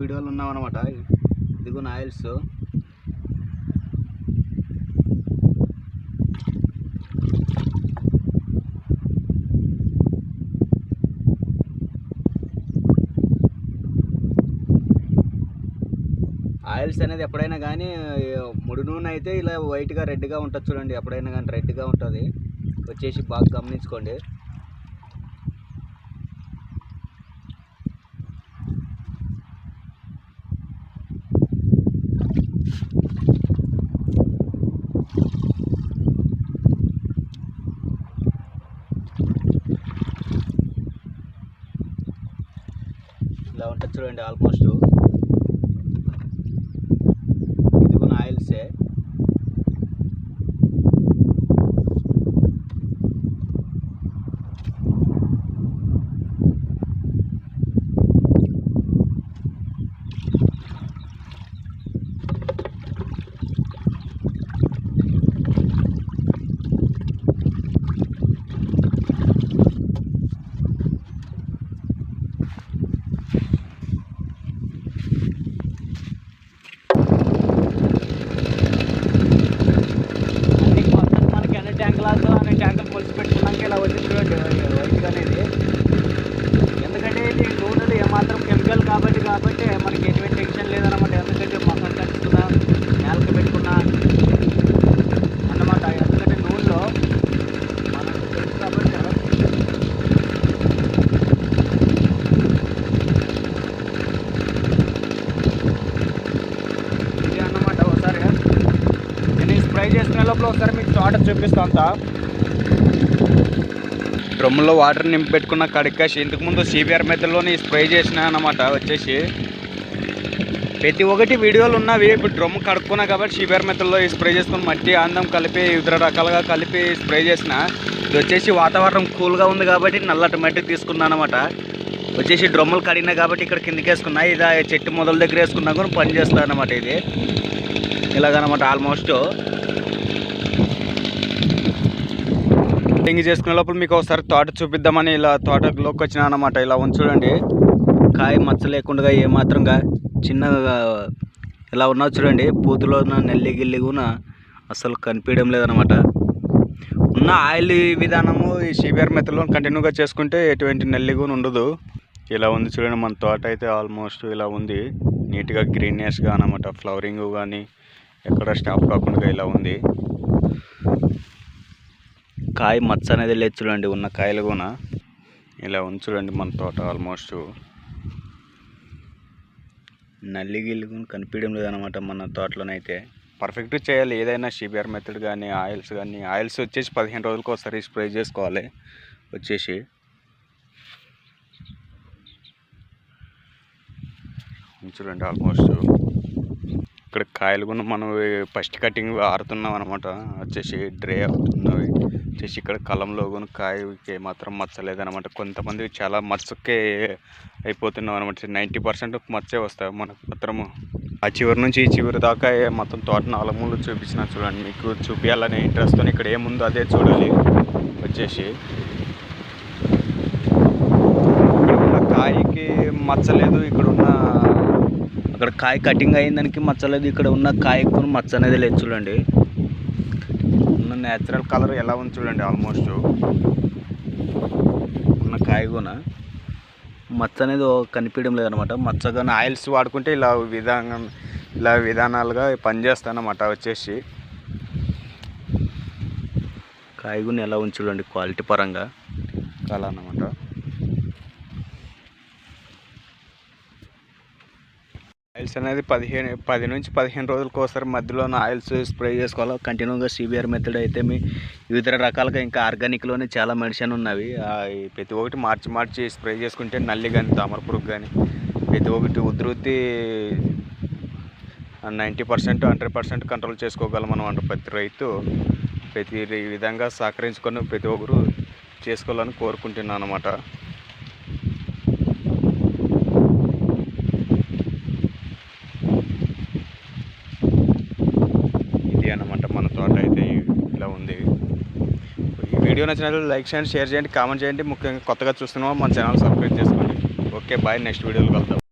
వీడియోలు ఉన్నామన్నమాట ఇదిగో oils oils అనేది ఎప్పుడైనా కానీ ముడి నూనె అయితే ఇలా వైట్గా రెడ్గా ఉంటుంది చూడండి. ఎప్పుడైనా కానీ రెడ్గా ఉంటుంది. వచ్చేసి బాగా గమనించుకోండి. ఇలా ఉంటుంది చూడండి ఆల్మోస్ట్ ఇది కూడా ఆయిల్సే అన్ని మొత్తం మనకి ఎన్ని ట్యాంకులు అన్ని ట్యాంకులు కొలిసి పెట్టుకున్నాక వర్క్ అనేది ఎందుకంటే ఇది నూనెలు ఏమాత్రం కెమికల్ కాబట్టి కాబట్టి మనకి ఎటువంటి టెన్షన్ లేదన్నమాట. ఎందుకంటే మొత్తం కట్టుకున్నా నేలకి పెట్టుకున్నా అన్నమాట. ఎందుకంటే నూనెలో మనకు తెలుసు కాబట్టి ఇది అన్నమాట ఒకసారి. నేను స్ప్రే చేసుకునే లోపల ఒకసారి మీకు తోట చూపిస్తాను డ్రమ్ముల్లో వాటర్ నింపి పెట్టుకున్న కడికాసి ఇంతకుముందు సిబిఆర్ మెథడ్లోని స్ప్రే చేసిన అనమాట వచ్చేసి. ప్రతి ఒక్కటి వీడియోలు ఉన్నవి. ఇప్పుడు డ్రమ్ కడుక్కున్నా కాబట్టి సిబిఆర్ మెథడ్లో స్ప్రే చేసుకుని మట్టి అందం కలిపి ఇతర రకాలుగా కలిపి స్ప్రే చేసిన. ఇది వచ్చేసి వాతావరణం కూల్గా ఉంది కాబట్టి నల్లటి మట్టి తీసుకున్నాను అనమాట వచ్చేసి డ్రమ్ములు కడిగినా కాబట్టి ఇక్కడ కిందకి వేసుకున్నా ఇది చెట్టు మొదల దగ్గర వేసుకున్నా కూడా పని అనమాట ఇది. ఇలాగనమాట ఆల్మోస్ట్. కటింగ్ చేసుకునే లోపల మీకు ఒకసారి తోట చూపిద్దామని ఇలా తోటలోకి వచ్చిన అనమాట ఇలా ఉంది చూడండి కాయ మచ్చ లేకుండా ఏమాత్రంగా చిన్నగా ఇలా ఉన్నా చూడండి. పూతులో ఉన్న నెల్లి గిల్లి కూడా అసలు కనిపించడం లేదనమాట ఉన్న ఆయిల్ విధానము ఈ సిబిఆర్ మెథడ్లో కంటిన్యూగా చేసుకుంటే ఎటువంటి నెల్లి కూడా ఉండదు. ఇలా ఉంది చూడండి. మన తోట అయితే ఆల్మోస్ట్ ఇలా ఉంది. నీట్గా గ్రీనియస్గా అనమాట ఫ్లవరింగ్ కానీ ఎక్కడ స్టాప్ కాకుండా ఇలా ఉంది. కాయ మచ్చ అనేది లేదు చూడండి ఉన్న కాయలు కూడా. ఇలా ఉంచుడండి మన తోట ఆల్మోస్ట్ నల్లి గిల్లి కూడా కనిపించడం లేదనమాట మన తోటలోనైతే. పర్ఫెక్ట్ చేయాలి ఏదైనా సిబిఆర్ మెథడ్ కానీ ఆయిల్స్ కానీ. ఆయిల్స్ వచ్చేసి పదిహేను రోజులకు ఒకసారి స్ప్రే చేసుకోవాలి. వచ్చేసి. చూడండి ఆల్మోస్ట్ ఇక్కడ కాయలు కూడా మనం ఫస్ట్ కటింగ్ ఆరుతున్నాం అనమాట వచ్చేసి డ్రే అవుతున్నవి. వచ్చేసి ఇక్కడ కలంలో కూడా కాయకి మాత్రం మచ్చలేదనమాట కొంతమంది చాలా మచ్చకే అయిపోతున్నాం అనమాట నైంటీ పర్సెంట్ మచ్చే వస్తాయి మనకు మాత్రము. ఆ చివరి నుంచి ఈ చివరి దాకా మొత్తం తోట నాలుగు మూలు చూపించిన చూడండి. మీకు చూపించాలనే ఇంట్రెస్ట్తో ఇక్కడ ఏముందో అదే చూడాలి. వచ్చేసి కాయకి మచ్చలేదు. ఇక్కడ ఉన్న అక్కడ కాయ కటింగ్ అయిన దానికి మచ్చలేదు ఇక్కడ ఉన్న కాయకు కూడా మచ్చ అనేది లేదు చూడండి. ఉన్న న్యాచురల్ కలర్ ఎలా ఉంది చూడండి ఆల్మోస్ట్ ఉన్న కాయ కూడా మచ్చ అనేది కనిపించడం లేదనమాట మచ్చగానే ఆయిల్స్ వాడుకుంటే ఇలా విధానం ఇలా విధానాలుగా పనిచేస్తానమాట వచ్చేసి. కాయగూని ఎలా ఉంచుడండి క్వాలిటీ పరంగా. అలా అన్నమాట. ఆయిల్స్ అనేది పదిహేను పది నుంచి పదిహేను రోజులకు ఒకసారి మధ్యలో ఆయిల్స్ స్ప్రే చేసుకోవాలి. కంటిన్యూగా సిబిఆర్ మెథడ్ అయితే మీ వివిధ రకాలుగా ఇంకా ఆర్గానిక్లోనే చాలా మెడిసిన్ ఉన్నవి. ప్రతి ఒక్కటి మార్చి మార్చి స్ప్రే చేసుకుంటే నల్లి కానీ తామర పురుగు కానీ ప్రతి ఒక్కటి ఉధృతి ninety percent hundred percent control చేసుకోగలం అనమాట ప్రతి రైతు. ప్రతి విధంగా సహకరించుకొని ప్రతి ఒక్కరు చేసుకోవాలని కోరుకుంటున్నాను అనమాట ఇది అన్నమాట మన తోట అయితే ఇలా ఉంది. ఈ వీడియో నచ్చినట్లయితే లైక్ చేయండి షేర్ చేయండి కామెంట్ చేయండి. ముఖ్యంగా కొత్తగా చూస్తున్నామో మన ఛానల్ సబ్స్క్రైబ్ చేసుకోండి. ఓకే బాయ్ నెక్స్ట్ వీడియోలో కలుద్దాం.